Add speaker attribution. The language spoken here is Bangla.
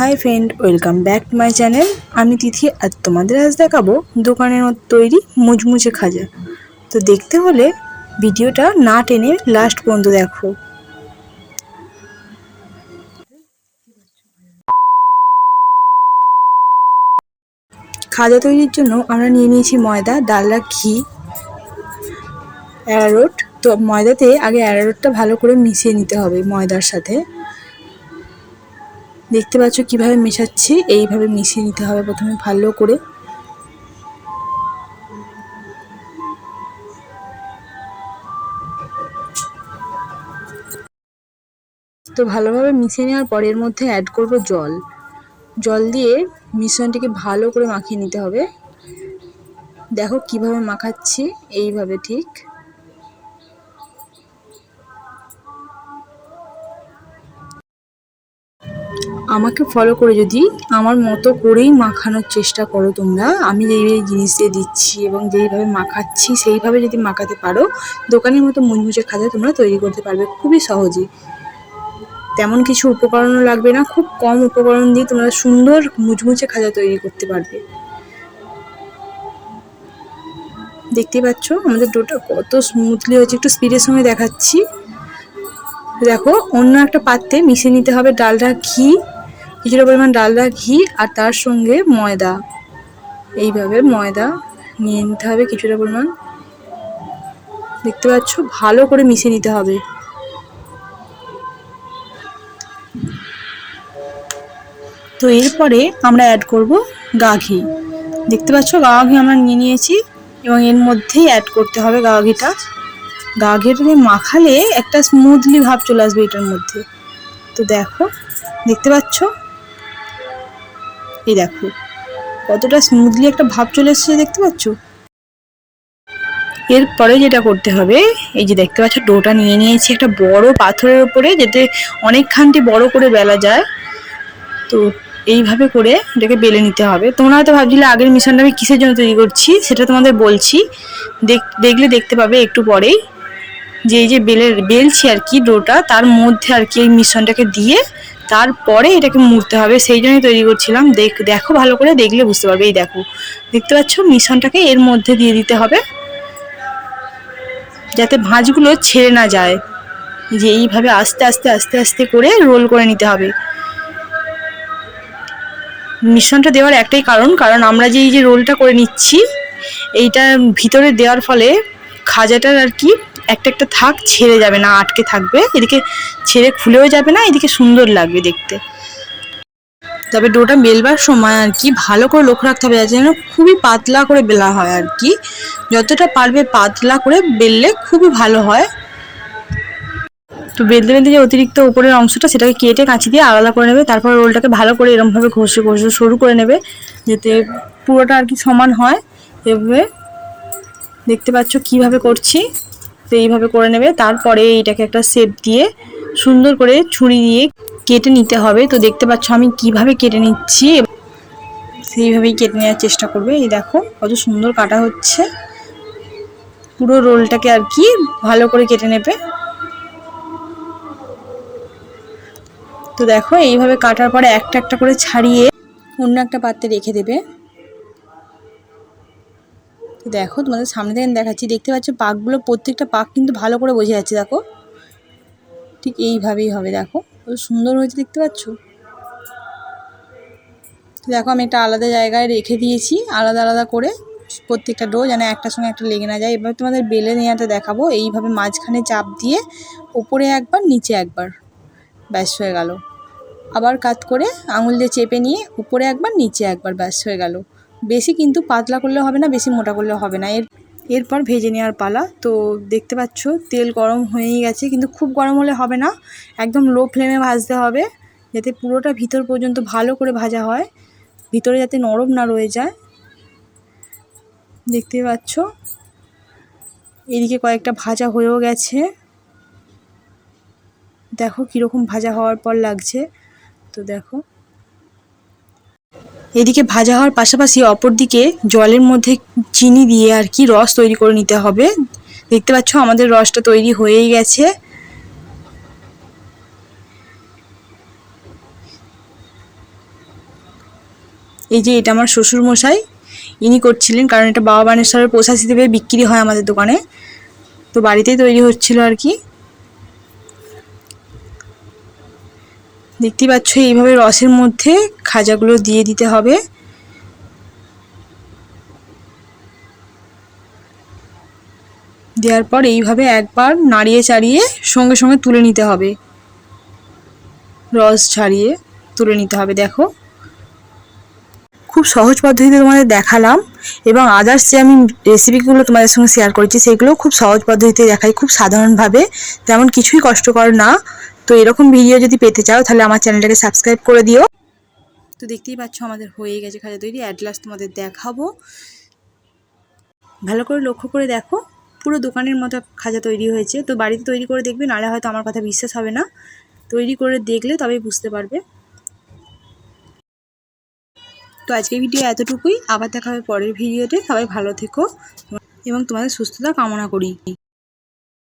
Speaker 1: Hi friend, welcome back to my channel. আমি তিথি আর তোমাদের আজ দেখাবো দোকানের তৈরি মুচমুচে খাজা। তো দেখতে হলে ভিডিওটা না টেনে লাস্ট পর্যন্ত দেখো। খাজা তৈরির জন্য আমরা নিয়ে নিয়েছি ময়দা, ডালডা, ঘি অ্যারারোট তো ময়দাতে আগে অ্যারারোটটা ভালো করে মিশিয়ে নিতে হবে ময়দার সাথে। দেখতে পাচ্ছ কীভাবে মেশাচ্ছি? এইভাবে মিশিয়ে নিতে হবে প্রথমে ভালো করে। তো ভালোভাবে মিশিয়ে নেওয়ার পর এর মধ্যে অ্যাড করব জল। জল দিয়ে মিশ্রণটিকে ভালো করে মাখিয়ে নিতে হবে। দেখো কীভাবে মাখাচ্ছি, এইভাবে ঠিক। আমাকে ফলো করে যদি আমার মতো করেই মাখানোর চেষ্টা করো তোমরা। আমি যেই জিনিস দিয়ে দিচ্ছি এবং যেইভাবে মাখাচ্ছি, সেইভাবে যদি মাখাতে পারো, দোকানের মতো মুচমুচে খাজা তোমরা তৈরি করতে পারবে খুবই সহজে। তেমন কিছু উপকরণও লাগবে না, খুব কম উপকরণ দিয়ে তোমরা সুন্দর মুচমুচে খাজা তৈরি করতে পারবে। দেখতে পাচ্ছ আমাদের ডোটা কত স্মুথলি হয়েছে, একটু স্পিডের সঙ্গে দেখাচ্ছি। দেখো অন্য একটা পাত্রে মিশিয়ে নিতে হবে ডালটা, ঘি কিছুটা পরিমাণ ডালডা ঘি আর তার সঙ্গে ময়দা। এইভাবে ময়দা নিয়ে নিতে হবে কিছুটা পরিমাণ। দেখতে পাচ্ছ, ভালো করে মিশিয়ে নিতে হবে। তো এরপরে আমরা অ্যাড করব গা ঘি। দেখতে পাচ্ছ, গা ঘি আমরা নিয়ে নিয়েছি এবং এর মধ্যেই অ্যাড করতে হবে গা ঘিটা। গা ঘিটা মাখালে একটা স্মুথলি ভাব চলে আসবে এটার মধ্যে। তো দেখো, দেখতে পাচ্ছ এই দেখো, কতটা স্মুথলি একটা ভাব চলে এসেছে, দেখতে পাচ্ছ? এরপরে যেটা করতে হবে, এই যে দেখতে পাচ্ছ, ডোটা নিয়ে নিয়েছি একটা বড় পাথরের ওপরে যাতে অনেকখানটি বড় করে বেলা যায়। তো এইভাবে করে এটাকে বেলে নিতে হবে। তোমরা হয়তো ভাবছিলে আগের মিশনটা আমি কিসের জন্য তৈরি করছি, সেটা তোমাদের বলছি। দেখলে দেখতে পাবে একটু পরেই। যে এই যে বেলের, বেলছি আর কি ডোটা, তার মধ্যে আর কি এই মিশ্রণটাকে দিয়ে তারপরে এটাকে মুড়তে হবে, সেই জন্যই তৈরি করছিলাম। দেখ, দেখো ভালো করে, দেখলে বুঝতে পারবে। এই দেখো, দেখতে পাচ্ছ? মিশ্রণটাকে এর মধ্যে দিয়ে দিতে হবে, যাতে ভাঁজগুলো ছেড়ে না যায়। যে এইভাবে আস্তে আস্তে আস্তে আস্তে করে রোল করে নিতে হবে। মিশ্রণটা দেওয়ার একটাই কারণ কারণ আমরা যে, এই যে রোলটা করে নিচ্ছি, এইটা ভিতরে দেওয়ার ফলে খাজাটার আর কি, একটা একটা থাক, ছেড়ে যাবে না, আটকে থাকবে। এদিকে ছেড়ে খুলেও যাবে না, এদিকে সুন্দর লাগবে দেখতে। তবে ডোটা বেলবার সময় আর কি, ভালো করে লক্ষ্য রাখতে হবে যেন খুবই পাতলা করে বেলা হয় আর কি। যতটা পারবে পাতলা করে বেললে খুবই ভালো হয়। তো বেলতে বেলতে যে অতিরিক্ত উপরের অংশটা, সেটাকে কেটে কাঁচি দিয়ে আলাদা করে নেবে। তারপর রোলটাকে ভালো করে এরমভাবে ঘষে ঘষে, সরু করে নেবে, যাতে পুরোটা আর কি সমান হয়। এভাবে দেখতে পাচ্ছ কীভাবে করছি? তো এইভাবে করে নেবে। তারপরে এইটাকে একটা শেপ দিয়ে সুন্দর করে ছুরি দিয়ে কেটে নিতে হবে। তো দেখতে পাচ্ছ আমি কীভাবে কেটে নিচ্ছি। সেইভাবেই কেটে নেওয়ার চেষ্টা করবে। এই দেখো, কত সুন্দর কাটা হচ্ছে। পুরো রোলটাকে আর কি ভালো করে কেটে নেবে। তো দেখো, এইভাবে কাটার পরে একটা একটা করে ছাড়িয়ে অন্য একটা পাত্রে রেখে দেবে। দেখো, তোমাদের সামনে থেকে দেখাচ্ছি। দেখতে পাচ্ছ, পাকগুলো প্রত্যেকটা পাক কিন্তু ভালো করে বোঝা যাচ্ছে, দেখো। ঠিক এইভাবেই হবে, দেখো। কত সুন্দর হয়েছে, দেখতে পাচ্ছ? দেখো, আমি একটা আলাদা জায়গায় রেখে দিয়েছি, আলাদা আলাদা করে প্রত্যেকটা ডো যেন একটার সঙ্গে একটা লেগে না যায়। এবার তোমাদের বেলে নেওয়াটা দেখাবো। এইভাবে মাঝখানে চাপ দিয়ে উপরে একবার, নিচে একবার। ব্যাস, হয়ে গেল। আবার কাত করে আঙুল দিয়ে চেপে নিয়ে উপরে একবার, নিচে একবার, ব্যাস, হয়ে গেল। বেশি কিন্তু পাতলা করলে হবে না, বেশি মোটা করলে হবে না। এর, এরপর ভেজে নেওয়ার পালা। তো দেখতে পাচ্ছ, তেল গরম হয়েই গেছে, কিন্তু খুব গরম হলে হবে না। একদম লো ফ্লেমে ভাজতে হবে, যাতে পুরোটা ভিতর পর্যন্ত ভালো করে ভাজা হয়। ভিতরে যাতে নরম না রয়ে যায়। দেখতে পাচ্ছ, এদিকে কয়েকটা ভাজা হয়েও গেছে। দেখো কীরকম ভাজা হওয়ার পর লাগছে। তো দেখো। এদিকে ভাজা হওয়ার পাশাপাশি অপর দিকে জলের মধ্যে চিনি দিয়ে আর কি রস তৈরি করে নিতে হবে। দেখতে পাচ্ছ আমাদের রসটা তৈরি হয়েই গেছে। এই যে এটা আমার শ্বশুর মশাই ইনি করছিলেন, কারণ এটা বাবা বানেশ্বরের প্রসাদ হিসেবে বিক্রি হয় আমাদের দোকানে। তো বাড়িতেই তৈরি হচ্ছিল আর কি। দেখতেই পাচ্ছ এইভাবে রসের মধ্যে খাজাগুলো দিয়ে দিতে হবে। দেওয়ার পর এইভাবে একবার নাড়িয়ে চাড়িয়ে সঙ্গে সঙ্গে তুলে নিতে হবে। রস ছাড়িয়ে তুলে নিতে হবে, দেখো। খুব সহজ পদ্ধতিতে তোমাদের দেখালাম এবং আদার্স যে আমি রেসিপিগুলো তোমাদের সঙ্গে শেয়ার করেছি, সেগুলো খুব সহজ পদ্ধতিতে দেখাই, খুব সাধারণভাবে। তেমন কিছুই কষ্টকর না। তো এরকম ভিডিও যদি পেতে চাও, তাহলে আমার চ্যানেলটাকে সাবস্ক্রাইব করে দিও। তো দেখতেই পাচ্ছ আমাদের হয়ে গেছে খাজা তৈরি। অ্যাট লাস্ট তোমাদের দেখাবো। ভালো করে লক্ষ্য করে দেখো, পুরো দোকানের মতো খাজা তৈরি হয়েছে। তো বাড়িতে তৈরি করে দেখবে, নাহলে হয়তো আমার কথা বিশ্বাস হবে না। তৈরি করে দেখলে তবেই বুঝতে পারবে। তো আজকের ভিডিও এতটুকুই। আবার দেখা হবে পরের ভিডিওতে। সবাই ভালো থেকো এবং তোমাদের সুস্থতা কামনা করি।